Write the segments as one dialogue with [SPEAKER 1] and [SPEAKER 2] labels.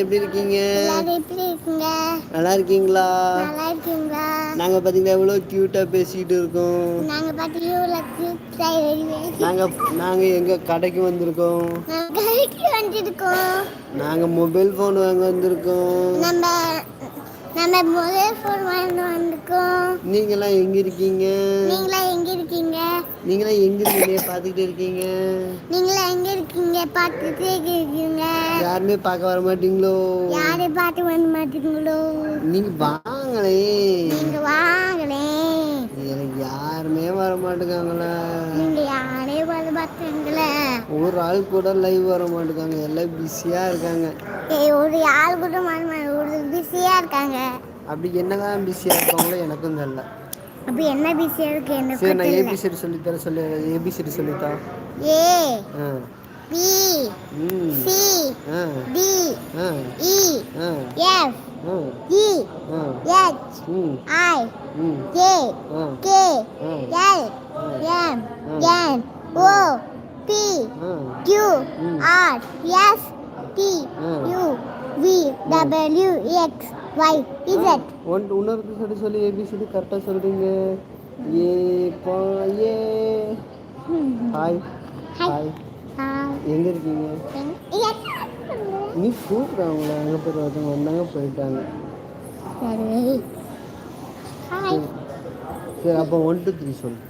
[SPEAKER 1] எப்படி இருக்குங்க?
[SPEAKER 2] நல்லா இருக்கீங்களா
[SPEAKER 1] நல்லா இருக்கீங்களா
[SPEAKER 2] நாங்க பாத்தீங்கன்னா எவ்வளோ க்யூட்டா பேசிட்டு இருக்கோம்.
[SPEAKER 1] நாங்க பாத்தீங்கன்னா
[SPEAKER 2] நாங்க நாங்க எங்க கடைக்கு வந்திருக்கோம்.
[SPEAKER 1] கடைக்கு வந்திருக்கோம்.
[SPEAKER 2] நாங்க மொபைல் ஃபோன் வாங்க வந்திருக்கோம்.
[SPEAKER 1] நம்ம நம்ம முதல் ஃபோன் வாங்க வந்திருக்கோம்.
[SPEAKER 2] நீங்களாம் எங்க இருக்கீங்க?
[SPEAKER 1] நீங்களா எங்க இருக்கீங்க?
[SPEAKER 2] நீங்களாம் எங்க இருக்கீங்க? பார்த்துக்கிட்டு இருக்கீங்க.
[SPEAKER 1] நீங்களா எங்க இருக்கீங்க? பார்த்துட்டே இருக்கீங்க.
[SPEAKER 2] யாருமே பார்க்க வர மாட்டீங்களோ?
[SPEAKER 1] யாரை பார்த்து வர மாட்டீங்களோ?
[SPEAKER 2] நீங்க வாங்களே.
[SPEAKER 1] நீங்க வாங்களே.
[SPEAKER 2] எனக்கு யாருமே வர மாட்டேங்காங்களே.
[SPEAKER 1] நீங்க யாரே வர மாட்டீங்களே
[SPEAKER 2] ஒரு ஆள் கூட லைவ் வர மாட்டேங்காங்க. எல்லாம் பிஸியா இருக்காங்க.
[SPEAKER 1] ஏய் ஒரு ஆள் கூட வர மாட்டேங்க ஒரு பிஸியா இருக்காங்க.
[SPEAKER 2] அப்படி என்னதான் பிஸியா இருக்காங்களோ எனக்கும் தெரியல.
[SPEAKER 1] அப்ப என்ன பிஸியா இருக்கு என்ன
[SPEAKER 2] சரி நான் ஏபிசிடி சொல்லித்தர சொல்லி ABCD சொல்லித்தா.
[SPEAKER 1] A B C D E F E
[SPEAKER 2] ம்.
[SPEAKER 1] I K
[SPEAKER 2] ah.
[SPEAKER 1] L M N O P Q. R S T. U V W X. Y Z
[SPEAKER 2] one இன்னொரு சொல்லி சொல்லி ஏபிசிடி கரெக்டாக சொல்கிறீங்க ஏ பா ஏ. ஹாய் ஹாய் எங்கே இருக்கீங்க? நீ கூப்பிட அவங்கள அங்கே போய் ஒருத்தவங்க வந்தாங்க போயிட்டாங்க. சரி. அப்போ ஒன் டூ த்ரீ சொல்லு.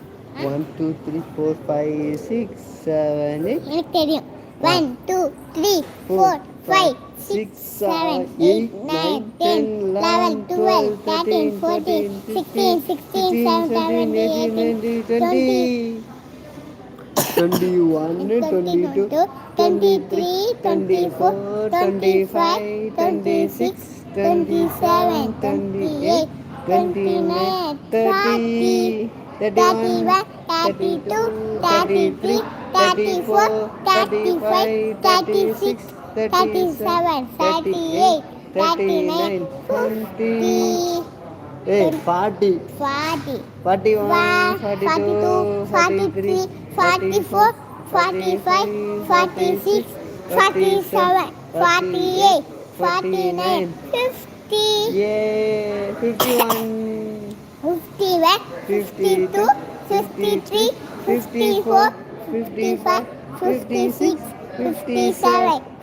[SPEAKER 2] One two three four five six seven eight
[SPEAKER 1] எனக்கு தெரியும். One two three four
[SPEAKER 2] 5,
[SPEAKER 1] 6, 7, 8, 9, 10, 11, 12, 13, 14, 16, 17, 18, 19, 20.
[SPEAKER 2] 21, 22, 23,
[SPEAKER 1] 24, 25, 26, 27, 28, 29, 30, 31, 32, 33, 34, 35, 36, 37, 38, 39, 40, 40,
[SPEAKER 2] 41, 42, 43, 44, 45, 46, 47, 48, 49, 50. Yeah, 51. 51, 52, 53, 54, 55, 56, 57,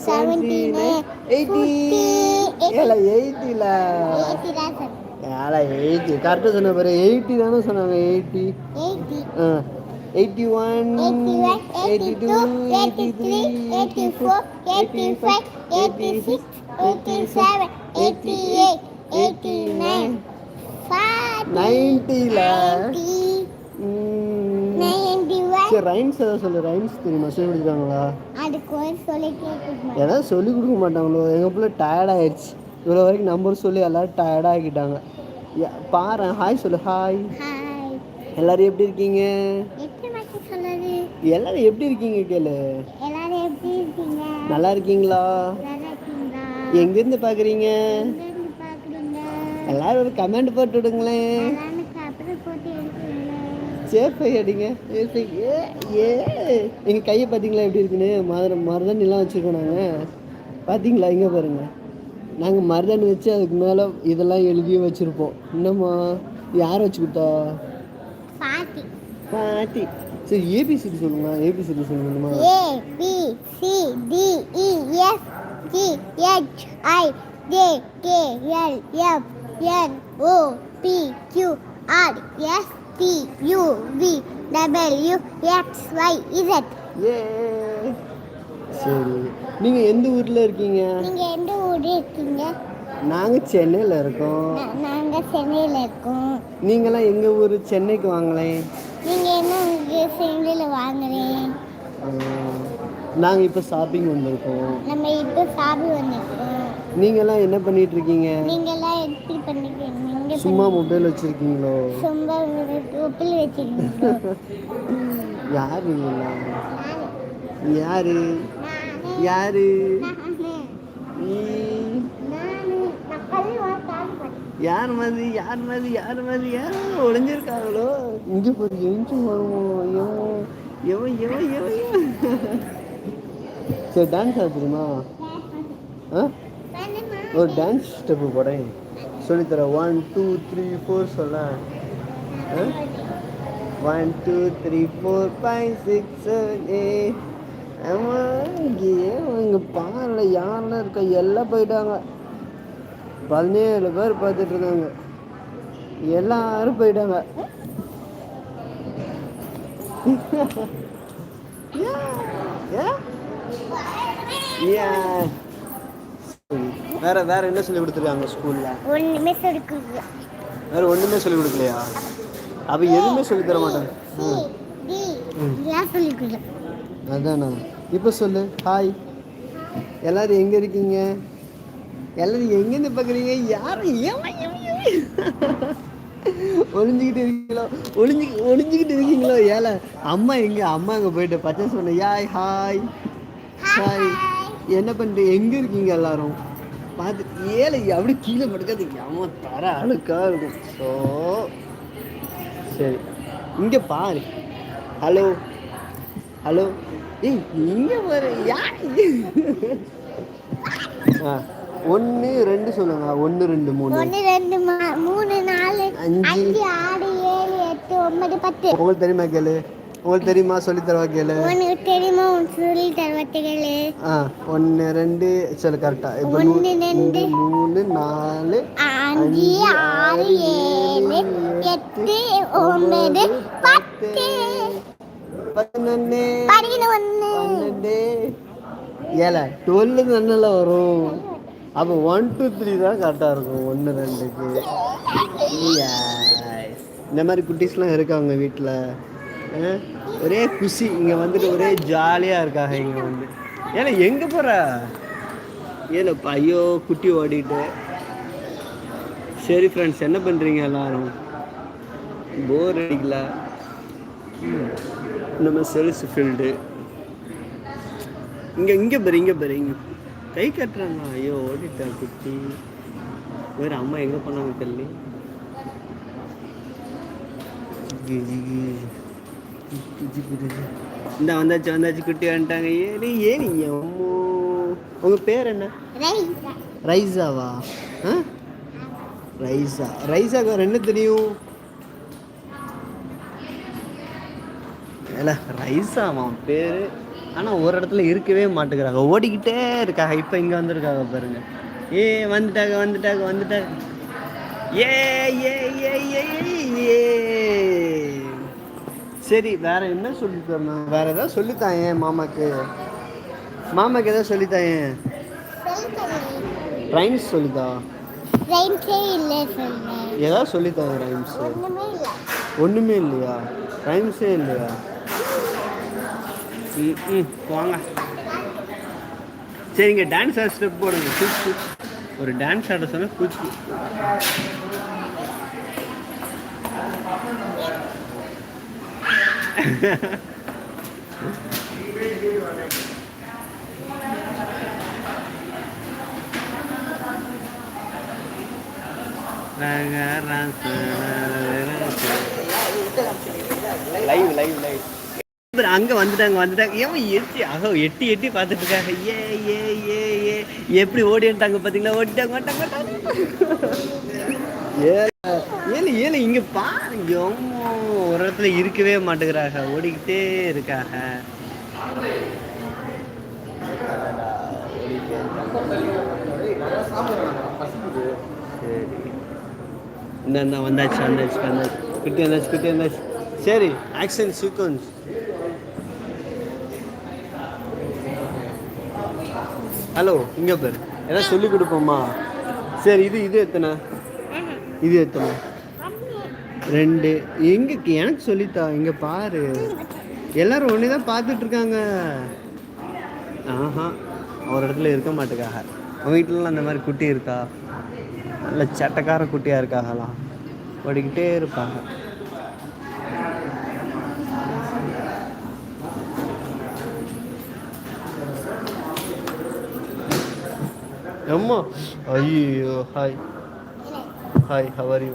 [SPEAKER 2] seventeen எயிட்டில. எயிட்டில ஏழா எயிட்டி. கரெக்டாக சொன்ன பாரு. எயிட்டி தானே சொன்னாங்க எயிட்டி ஆ. Eighty one eighty two eighty three eighty four eighty five eighty six eighty seven eighty eight eighty rhymes ஏதாவது சொல்லு ரைம்ஸ் தெரியுமா? சொல்லி கொடுத்துருக்காங்களா? ஏதாவது சொல்லி கொடுக்க மாட்டாங்களோ? எங்கள் பிள்ளை டயர்ட் ஆயிடுச்சு. இவ்வளோ வரைக்கும் நம்பர் சொல்லி எல்லாரும் டயர்டாக ஆக்கிட்டாங்க பாரு ஹாய் சொல்லு ஹாய் எல்லாரும் எப்படி இருக்கீங்க? எல்லாரும் எப்படி இருக்கீங்க கேளு. நல்லா இருக்கீங்களா? எங்கேருந்து பார்க்குறீங்க எல்லாரும் ஒரு கமெண்ட் போட்டு விடுங்களேன். சேஃபை அடிங்க. ஏ ஏ. எங்கள் கையை பார்த்தீங்களா எப்படி இருக்குன்னு? மர மருதாணிலாம் வச்சுருக்கோம் நாங்கள் பார்த்தீங்களா? இங்கே பாருங்கள் நாங்கள் மருதாணி வச்சு அதுக்கு மேலே இதெல்லாம் எழுதி வச்சுருப்போம். என்னம்மா? யார் வச்சு கொடுத்தா? பாட்டி. சரி ஏபிசிடி சொல்லுங்க ஏபிசிடி சொல்லுங்கம்மா
[SPEAKER 1] A B C D E F G H I J K L M N O P Q R S. T U V W X Y Z.
[SPEAKER 2] ஏ. சரி. நீங்கள் எந்த ஊரில் இருக்கீங்க?
[SPEAKER 1] நீங்க எந்த ஊர் இருக்கீங்க?
[SPEAKER 2] நாங்கள் சென்னையில் இருக்கோம்.
[SPEAKER 1] நாங்க சென்னையில இருக்கோம்.
[SPEAKER 2] நீங்களாம் எங்கள் ஊர்? சென்னைக்கு வாங்களேன்.
[SPEAKER 1] நீங்க என்ன உங்க சென்னையில வாங்குறேன்
[SPEAKER 2] நாங்கள் இப்போ ஷாப்பிங் வந்திருக்கோம்.
[SPEAKER 1] நம்ம இப்போ சாப்பி வந்திருக்கோம்.
[SPEAKER 2] நீங்கெல்லாம் என்ன பண்ணிட்டு இருக்கீங்க?
[SPEAKER 1] நீங்க எல்லாம் எப்படி பண்ணிக்கிறீங்க
[SPEAKER 2] சும்மா மொபைல் வச்சிருக்கீங்களோ?
[SPEAKER 1] சும்மா உப்பில் வச்சிருக்கீங்களோ?
[SPEAKER 2] யார் யாரு? யாரு? யார் மாதிரி? யார் மாதிரி? யார் மாதிரி? யார் ஒளிஞ்சிருக்காங்களோ? இங்க போய் எஞ்சி வருவோம் எவன்? எவன் எவன் எவன்? சரி டான்ஸ் ஆட தெரியுமா? ஆ? ஒரு டான்ஸ் ஸ்டெப்பு போடேன். சொல்லித்தரேன் ஒன் டூ த்ரீ ஃபோர் சொல்ல one two three four five six seven eight இங்கே பாரில் யாரெல்லாம் இருக்கா? எல்லாம் போயிட்டாங்க. பதினேழு பேர் பார்த்துட்டு இருக்காங்க. எல்லாரும் போயிட்டாங்க. ஏன்? Yeah. வேற வேற என்ன சொல்லி கொடுத்துருக்காங்க ஸ்கூல்ல
[SPEAKER 1] ஒண்ணுமே சொல்லிக்குது
[SPEAKER 2] வேற ஒண்ணுமே சொல்லி கொடுக்கலையா? அப்ப எதுவுமே சொல்லி தர மாட்டாங்க.
[SPEAKER 1] சி டி எல்லாம் சொல்லிக்குது
[SPEAKER 2] அதானா. இப்போ சொல்லு. ஹாய் எல்லாரும் எங்க இருக்கீங்க? எல்லாரும் எங்கேருந்து பார்க்குறீங்க யாரும் ஒளிஞ்சுக்கிட்டு இருக்கீங்களோ? ஒளிஞ்சு ஒளிஞ்சுக்கிட்டு இருக்கீங்களோ? ஏல அம்மா எங்க? அம்மா அங்கே போயிட்டு பச்சை சொன்ன யாய் ஹாய் ஹாய் என்ன பண்ணுறீங்க எங்கே இருக்கீங்க எல்லாரும்? பார்த்து ஏழை அப்படி கீழே படுக்காது. அம்மா தர அழுக்கா இருக்கும். ஸோ சரி. இங்கே பாரு. ஹலோ ஹலோ ஏய் இங்கே பாரு. யார்? ஆ ஒன்று ரெண்டு சொல்லுங்க. ஒன்று ரெண்டு மூணு.
[SPEAKER 1] ஒன்று ரெண்டு மூணு நாலு.
[SPEAKER 2] அஞ்சு.
[SPEAKER 1] ஆறு ஏழு எட்டு ஒன்பது பத்து.
[SPEAKER 2] உங்களுக்கு தெரியுமா கேளு. உங்களுக்கு தெரியுமா சொல்லித் தரவா கேளு
[SPEAKER 1] உனக்கு தெரியுமா சொல்லி தருவத்துகளு
[SPEAKER 2] ஆ ஒன்று ரெண்டு சொல்லு கரெக்டா இப்போ
[SPEAKER 1] ஒன்று, ரெண்டு.
[SPEAKER 2] மூணு நாலு
[SPEAKER 1] அஞ்சு ஆறு ஏழு எட்டு ஒன்பது பத்து.
[SPEAKER 2] பதினொன்று
[SPEAKER 1] பதினொன்று
[SPEAKER 2] பன்னெண்டு. ஏல டுவெல்லு தானே வரும்? அப்போ ஒன் டூ த்ரீ தான் கரெக்டாக இருக்கும். ஒன்று ரெண்டுக்கு. இந்த மாதிரி குட்டீஸ்லாம் இருக்காங்க வீட்டில் ஒரே குஷி இங்கே வந்துட்டு ஒரே ஜாலியாக இருக்காங்க இங்கே வந்து. ஏன்னா எங்கே போகிற ஏன்னா ஐயோ குட்டி ஓடிட்டு. சரி ஃப்ரெண்ட்ஸ் என்ன பண்ணுறீங்க எல்லாரும்? போர் அடிக்கல. நம்ம செல்ஸ் ஃபீல்டு இங்கே இங்கே பாரு இங்கே பாரு இங்கே. கை கட்டுறாங்க ஐயோ ஓடிட்டேன் குட்டி. வேறு அம்மா எங்கே போனாங்க தெரியல இந்த வந்தாச்சு வந்தாச்சு குட்டி வந்துட்டாங்க. ஏனி ஏனி அம்மோ. உங்கள் பேர் என்ன. ரைஸாவா ஆ? ரைஸா ரைஸாக்கு வேறு என்ன தெரியும் இல்லை ரைஸாமா பேர்? ஆனால் ஒரு இடத்துல இருக்கவே மாட்டேங்கிறாங்க. ஓடிக்கிட்டே இருக்காங்க. இப்போ இங்கே வந்திருக்காங்க பாருங்க. ஏ வந்துட்டாங்க வந்துட்டாங்க வந்துட்டாங்க. ஏ ஏ ஏ ஏ, ஏ. சரி வேற என்ன சொல்லி தரணும் வேற ஏதாவது சொல்லித்தாயேன் மாமாக்கு? மாமாக்கு ஏதாவது சொல்லித்தாயேன்
[SPEAKER 1] சொல்லு தம்பி.
[SPEAKER 2] ரைம்ஸ் சொல்லித்தா
[SPEAKER 1] ரைம்ஸே இல்லை
[SPEAKER 2] ஏதாவது சொல்லித்தாங்க ரைம்ஸ் ஒன்றுமே இல்லையா? ரைம்ஸே இல்லையா? ம் ம் வாங்க. சரிங்க டான்ஸ் ஆட ஸ்டெப் போடுங்க. ஒரு டான்ஸ் ஆட சொன்னா கூச்சு லைவ் லைவ் லைவ் அங்க வந்துட்டாங்க வந்துட்டாங்க. ஏன் எட்டி அகோ எட்டி எட்டி பார்த்துட்டு இருக்காங்க. ஏ ஏ ஏ ஏ. எப்படி ஓடி வந்துட்டாங்க பாத்தீங்களா? ஓடிட்டாங்க ஓட்டாங்க ஏழு ஏழு இங்க பாருங்க. ஒரு இடத்துல இருக்கவே மாட்டேங்கிறாங்க. ஓடிக்கிட்டே இருக்காங்க. சரி. இந்த வந்தாச்சு வந்தாச்சு வந்தாச்சு. குட்டி வந்தாச்சு குட்டி வந்தாச்சு. சரி ஆக்ஷன் சீக்வன்ஸ் ஹலோ இங்கே பேர். ஏதாவது சொல்லிக் கொடுப்போமா? சரி இது இது எத்தனை? இது எத்தனை? ரெண்டு. எங்க எனக்கு சொல்லித்தா இங்க பாரு. எல்லாரும் ஒன்றே தான் பார்த்துட்டு இருக்காங்க ஆஹா ஒரு இடத்துல இருக்க மாட்டேக்காக. உங்கள் வீட்டிலலாம் அந்த மாதிரி குட்டி இருக்கா? நல்ல சட்டக்கார குட்டியாக இருக்காங்களாம் ஓடிக்கிட்டே இருப்பாங்க. அம்மா ஐயோ ஹாய். Hi how are you